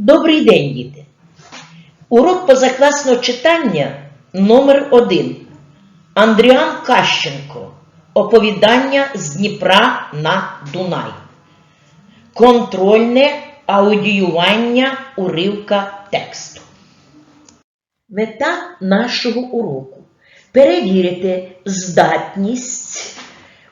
Добрий день, діти! Урок позакласного читання номер 1 Андріан Кащенко. Оповідання з Дніпра на Дунай. Контрольне аудіювання уривка тексту. Мета нашого уроку перевірити здатність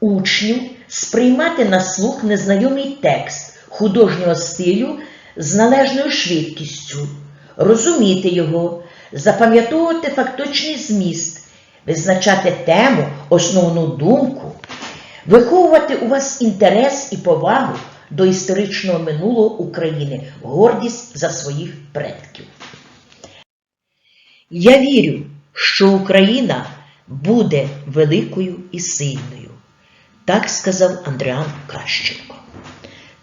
учнів сприймати на слух незнайомий текст художнього стилю з належною швидкістю, розуміти його, запам'ятовувати фактичний зміст, визначати тему, основну думку, виховувати у вас інтерес і повагу до історичного минулого України, гордість за своїх предків. Я вірю, що Україна буде великою і сильною. Так сказав Андріан Кащенко.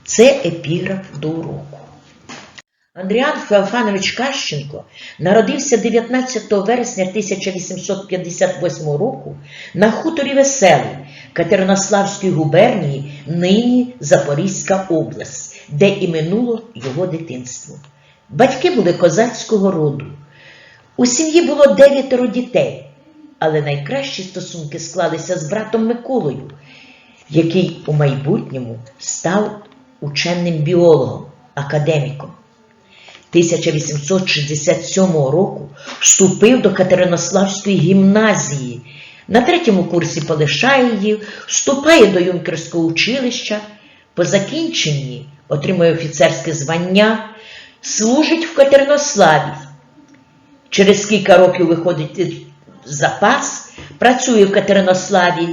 Це епіграф до уроку. Андріан Феофанович Кащенко народився 19 вересня 1858 року на хуторі Веселий Катеринославської губернії, нині Запорізька область, де і минуло його дитинство. Батьки були козацького роду. У сім'ї було дев'ятеро дітей, але найкращі стосунки склалися з братом Миколою, який у майбутньому став ученим біологом, академіком. 1867 року вступив до Катеринославської гімназії. На третьому курсі полишає її, вступає до юнкерського училища, по закінченні отримує офіцерське звання, служить в Катеринославі. Через кілька років виходить запас, працює в Катеринославі.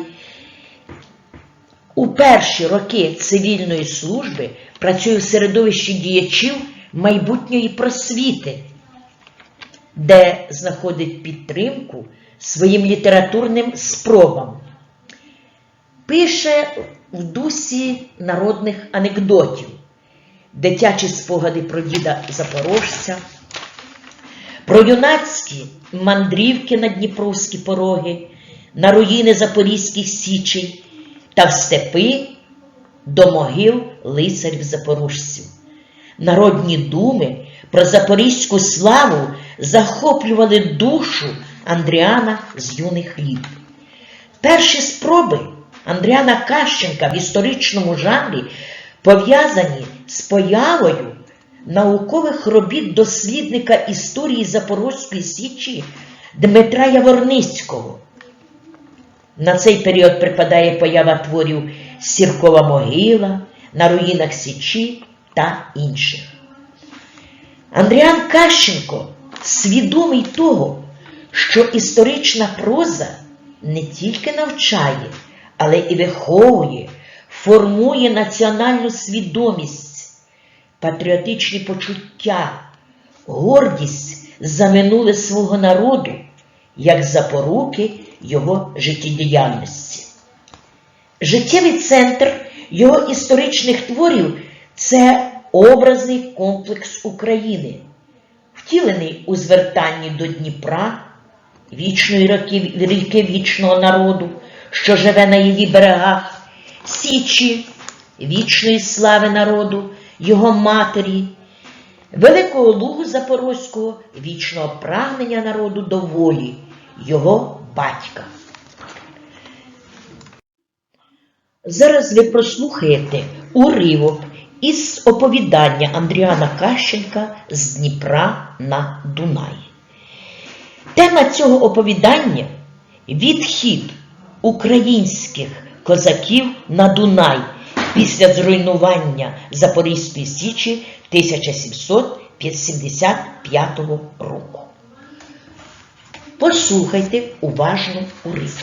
У перші роки цивільної служби працює в середовищі діячів майбутньої просвіти, де знаходить підтримку своїм літературним спробам. Пише в дусі народних анекдотів, дитячі спогади про діда Запорожця, про юнацькі мандрівки на Дніпровські пороги, на руїни Запорізьких січей та в степи до могил лицарів запорожців. Народні думи про запорізьку славу захоплювали душу Андріана з юних літ. Перші спроби Андріана Кащенка в історичному жанрі пов'язані з появою наукових робіт дослідника історії Запорозької Січі Дмитра Яворницького. На цей період припадає поява творів Сіркова могила, на руїнах Січі та інших. Андріан Кащенко свідомий того, що історична проза не тільки навчає, але і виховує, формує національну свідомість, патріотичні почуття, гордість за минуле свого народу, як запоруки його життєдіяльності. Життєвий центр його історичних творів це образний комплекс України, втілений у звертанні до Дніпра, вічної ріки, ріки вічного народу, що живе на її берегах, Січі, вічної слави народу, його матері, Великого Лугу Запорозького, вічного прагнення народу до волі, його батька. Зараз ви прослухаєте уривок із оповідання Андріана Кащенка з Дніпра на Дунай. Тема цього оповідання відхід українських козаків на Дунай після зруйнування Запорізької Січі 1775 року. Послухайте уважно уривок.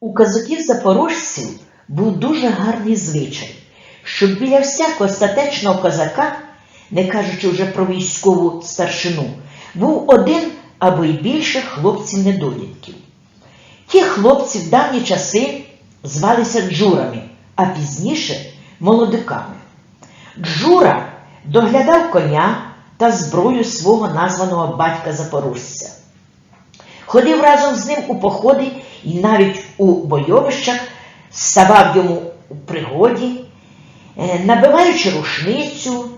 У козаків-запорожців був дуже гарний звичай, щоб біля всякого статечного козака, не кажучи вже про військову старшину, був один або й більше хлопців-недолітків. Ті хлопці в давні часи звалися джурами, а пізніше молодиками. Джура доглядав коня та зброю свого названого батька запорожця. Ходив разом з ним у походи і навіть у бойовищах ставав йому у пригоді, е, набиваючи рушницю,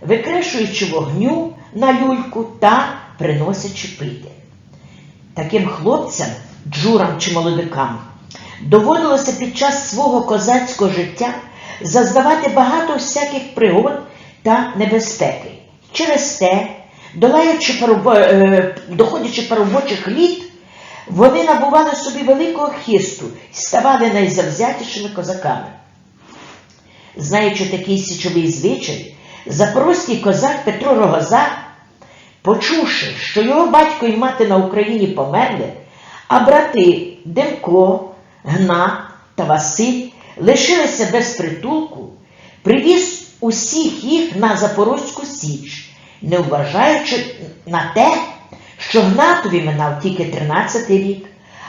викрешуючи вогню на люльку та приносячи пити. Таким хлопцям, джурам чи молодикам, доводилося під час свого козацького життя зазнавати багато всяких пригод та небезпеки. Через те, долаючи е, доходячи парубочих літ, вони набували собі великого хисту і ставали найзавзятішими козаками. Знаючи такий січовий звичай, запорозький козак Петро Рогоза, почувши, що його батько і мати на Україні померли, а брати Демко, Гна та Василь лишилися без притулку, привіз усіх їх на Запорозьку Січ, не вважаючи на те, що Гнатові минав тільки 13-й рік,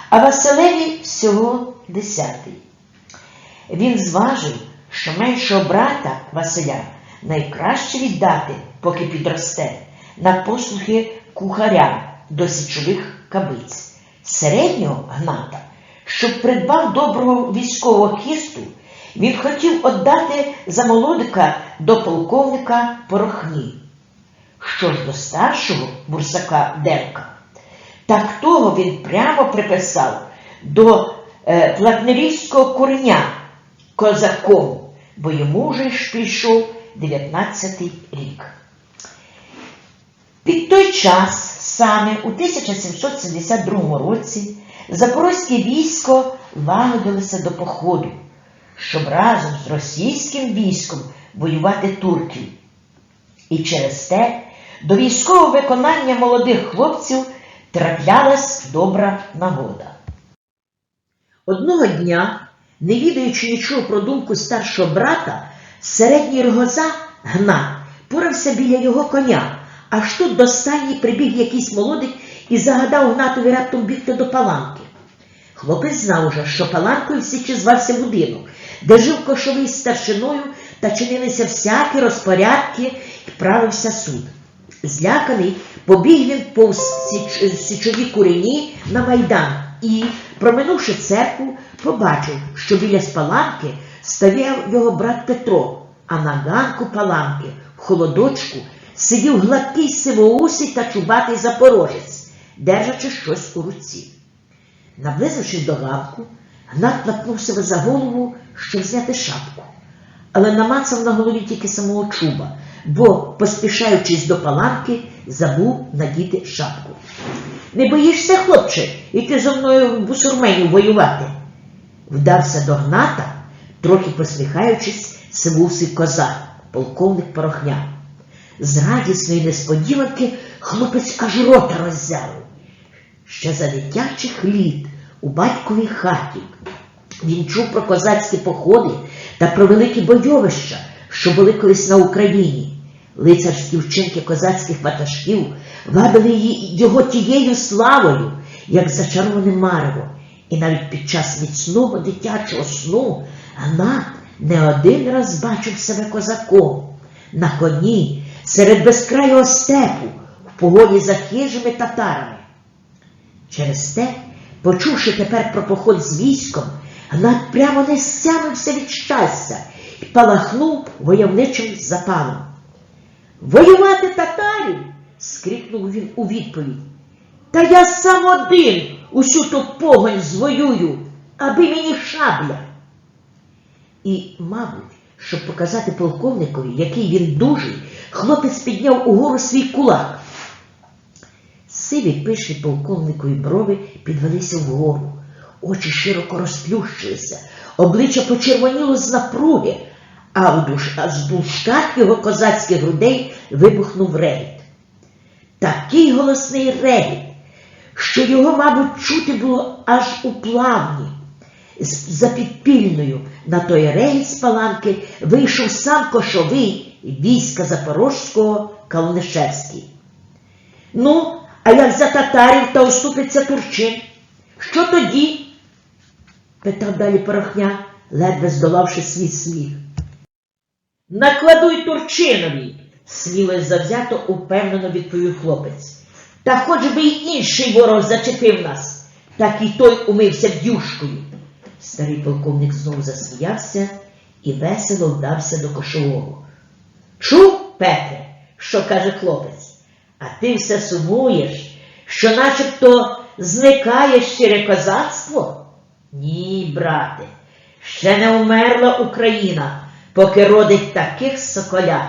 а Василеві всього 10-й. Він зважив, що меншого брата Василя найкраще віддати, поки підросте, на послуги кухаря до січових кабиць. Середнього гната, щоб придбав доброго військового хисту, він хотів віддати за молодика до полковника Порохні. Що ж до старшого бурсака Демка, так того він прямо приписав до е, платнерівського кореня козаком, бо йому вже ж пішов 19-й рік. Під той час, саме у 1772 році, запорозьке військо лагодилося до походу, щоб разом з російським військом воювати турків. І через те до військового виконання молодих хлопців траплялась добра нагода. Одного дня, не відаючи нічого про думку старшого брата, середній рогоза гна порався біля його коня, аж тут до стайні прибіг якийсь молодик і загадав гнатові раптом бігти до паланки. Хлопець знав уже, що паланкою в звався будинок, де жив кошовий старшиною та чинилися всякі розпорядки і правився суд. Зляканий, побіг він повз січові курені на майдан і, проминувши церкву, побачив, що біля спаланки стояв його брат Петро, а на ганку паланки, в холодочку, сидів гладкий сивоусий та чубатий запорожець, держачи щось у руці. Наблизившись до ганку, Гнат себе за голову, щоб зняти шапку, але намацав на голові тільки самого чуба, бо, поспішаючись до паланки, забув надіти шапку. Не боїшся, хлопче, іти зо мною в бусурменів воювати? Вдався до Гната, трохи посміхаючись, сивусий козак, полковник порохня. З радісної несподіванки хлопець аж рота роззявив. Ще за дитячих літ у батьковій хаті він чув про козацькі походи та про великі бойовища, що були колись на Україні. Лицарські вчинки козацьких ватажків вабили його тією славою, як зачароване марево. І навіть під час міцного дитячого сну Гнат не один раз бачив себе козаком на коні серед безкрайого степу в погоні за хижими татарами. Через те, почувши тепер про поход з військом, Гнат прямо не стямився від щастя і палахнув войовничим запалом. Воювати татарів? скрикнув він у відповідь. Та я сам один усю ту погонь звоюю, аби мені шабля. І, мабуть, щоб показати полковникові, який він дужий, хлопець підняв угору свій кулак. Сиві пиші полковникові брови підвелися вгору, очі широко розплющилися, обличчя почервоніло з напруги, а, в душ, а з дужках його козацьких грудей вибухнув регіт. Такий голосний регіт, що його, мабуть, чути було аж у плавні. За підпільною на той регіт з паланки вийшов сам кошовий війська Запорозького Калнишевський. Ну, а як за татарів та уступиться Турчин? Що тоді? Питав далі порохня, ледве здолавши свій сміх. Накладуй Турчинові, сміло й завзято упевнено відповів хлопець. Та хоч би й інший ворог зачепив нас, так і той умився дюшкою. Старий полковник знову засміявся і весело вдався до кошового. Чув, Петре, що каже хлопець. А ти все сумуєш, що начебто зникає щире козацтво? Ні, брате, ще не умерла Україна, поки родить таких соколят.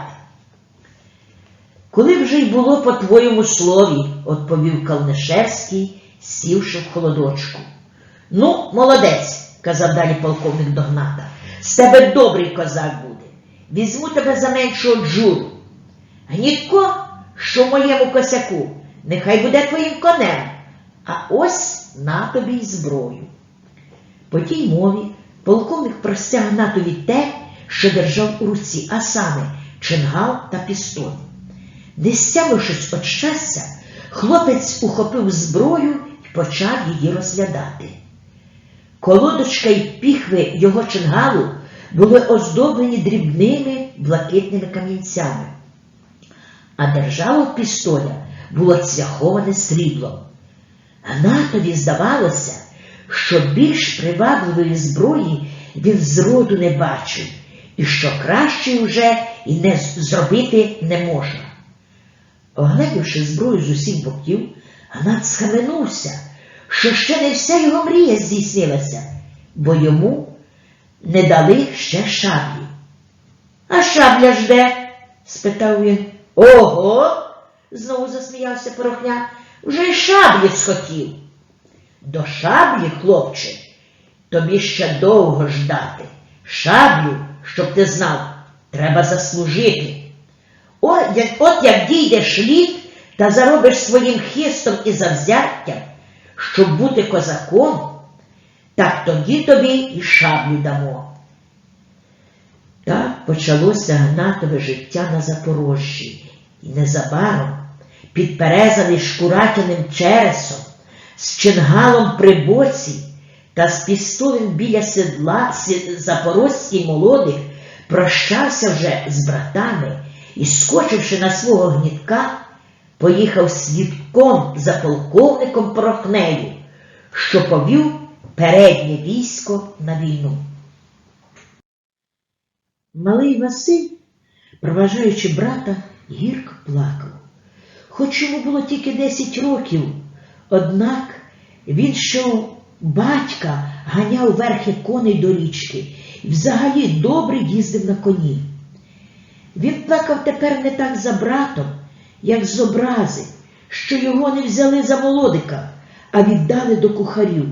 Коли вже й було по твоєму слові, відповів Калнишевський, сівши в холодочку. Ну, молодець, казав далі полковник Догната, з тебе добрий козак буде. Візьму тебе за меншого джуру. Гнітко, що в моєму косяку, нехай буде твоїм конем, а ось на тобі й зброю. По тій мові полковник простяг Гнатові те, що держав у руці, а саме чингал та пістоль. Не стямившись від щастя, хлопець ухопив зброю і почав її розглядати. Колодочка й піхви його чингалу були оздоблені дрібними блакитними камінцями, а держава пістоля було цвяховане сріблом. Гнатові здавалося, що більш привабливої зброї він зроду не бачив, і що краще вже і не зробити не можна. Огледівши зброю з усіх боків, Гнат схаменувся, що ще не вся його мрія здійснилася, бо йому не дали ще шаблі. А шабля ж де? спитав він. Ого. знову засміявся порохня. Вже й шаблі схотів. До шаблі, хлопче, тобі ще довго ждати. Шаблю, щоб ти знав, треба заслужити. О, як, от як дійдеш літ та заробиш своїм хистом і завзяттям, щоб бути козаком, так тоді тобі і шаблю дамо. Так почалося гнатове життя на Запорожжі, і незабаром, підперезаний шкуратяним чересом, з чингалом при боці та з пістолем біля седла запорозький молодик прощався вже з братами і, скочивши на свого гнітка, поїхав слідком за полковником Порохнею, що повів переднє військо на війну. Малий Василь, проважаючи брата, гірко плакав. Хоч йому було тільки 10 років, однак він у батька ганяв верхи коней до річки і взагалі добре їздив на коні. Він плакав тепер не так за братом, як з образи, що його не взяли за молодика, а віддали до кухарів.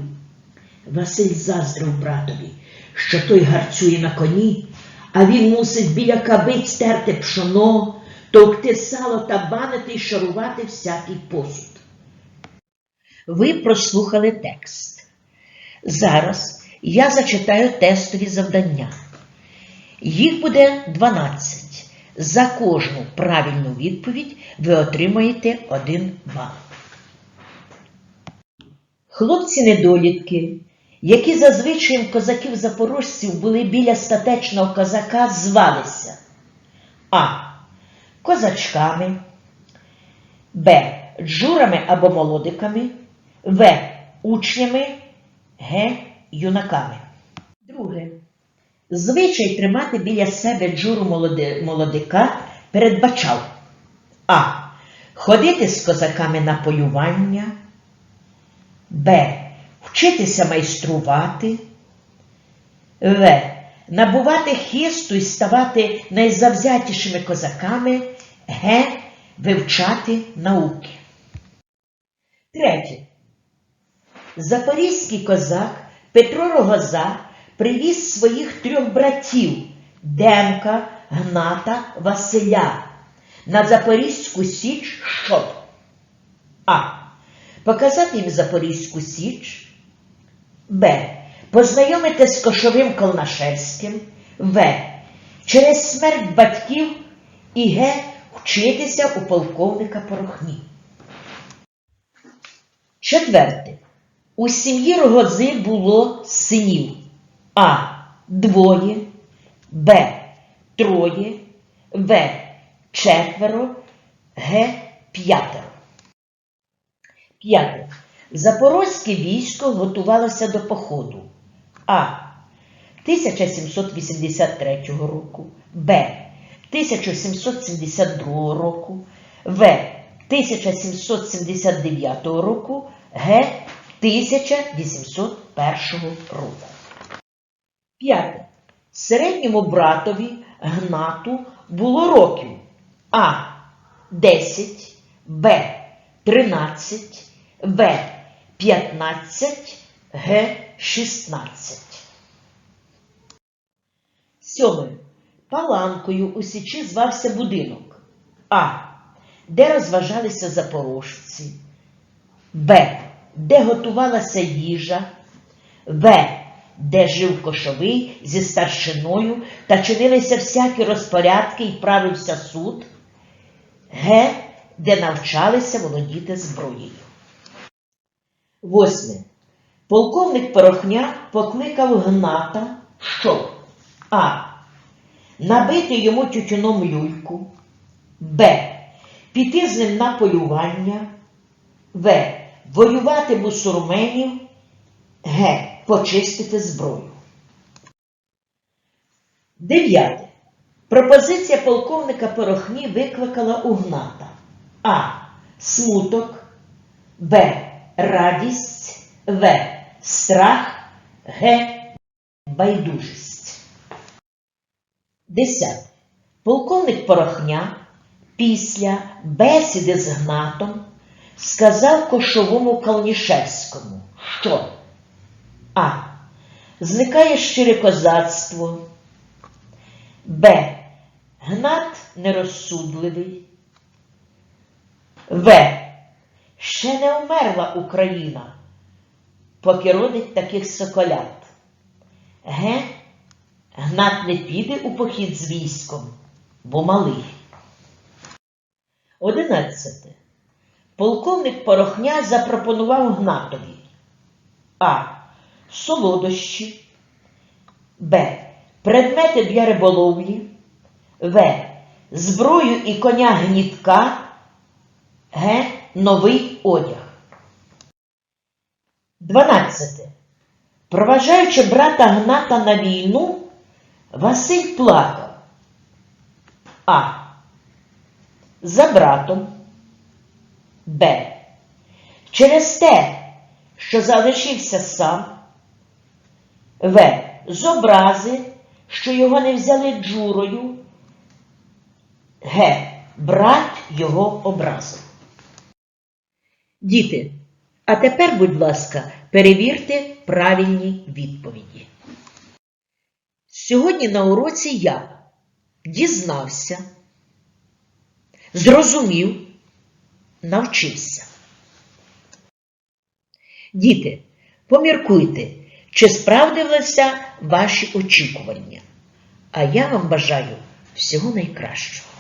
Василь заздрив братові, що той гарцює на коні, а він мусить біля кабиць терти пшоно, товкти сало та банити й шарувати всякий посуд. Ви прослухали текст. Зараз я зачитаю тестові завдання. Їх буде 12. За кожну правильну відповідь ви отримаєте 1 бал. Хлопці-недолітки, які за звичаєм козаків-запорожців були біля статечного козака, звалися А. Козачками, Б. Джурами або молодиками, В. Учнями, Г. Юнаками. Друге. Звичай тримати біля себе джуру молоди- молодика передбачав А. Ходити з козаками на полювання. Б. Вчитися майструвати. В. Набувати хисту і ставати найзавзятішими козаками. Г. Вивчати науки. Третє. Запорізький козак Петро Рогоза привіз своїх трьох братів Демка, Гната, Василя на Запорізьку Січ, щоб А. Показати їм Запорізьку Січ. Б. Познайомити з Кошовим Колнашевським. В. Через смерть батьків і Г. Вчитися у полковника Порохні. Четверте. У сім'ї Рогози було синів А. Двоє, Б. Троє, В. Четверо, Г. П'ятеро. П'яте. Запорозьке військо готувалося до походу. А. 1783 року, Б. 1772 року, В. 1779 року, Г. 1801 року. П'яте. Середньому братові Гнату було років А. 10, Б. 13, В. 15, Г. 16. Сьоме. Паланкою у Січі звався будинок А. Де розважалися запорожці, Б. Де готувалася їжа, В. Де жив кошовий зі старшиною та чинилися всякі розпорядки і правився суд, Г. Де навчалися володіти зброєю. Восьме. Полковник Порохня покликав Гната, щоб А. Набити йому тютюном люльку, Б. Піти з ним на полювання, В. Воювати бусурменів, Г. Почистити зброю. Дев'яте. Пропозиція полковника Порохні викликала у Гната А. Смуток, Б. Радість, В. Страх, Г. Байдужість. Десяте. Полковник Порохня після бесіди з Гнатом сказав кошовому Калнішевському, що А. Зникає щире козацтво, Б. Гнат нерозсудливий, В. Ще не вмерла Україна, поки родить таких соколят. Г. Гнат не піде у похід з військом, бо малий. Одинадцяте. Полковник Порохня запропонував Гнатові А. Солодощі, Б. Предмети для риболовлі, В. Зброю і коня гнітка, Г. Новий одяг. 12. Проважаючи брата Гната на війну, Василь плакав. А. За братом. Б. Через те, що залишився сам. В. З образи, що його не взяли джурою. Г. Брат його образив. Діти, а тепер, будь ласка, перевірте правильні відповіді. Сьогодні на уроці я дізнався, зрозумів, навчився. Діти, поміркуйте, чи справдилися ваші очікування. А я вам бажаю всього найкращого.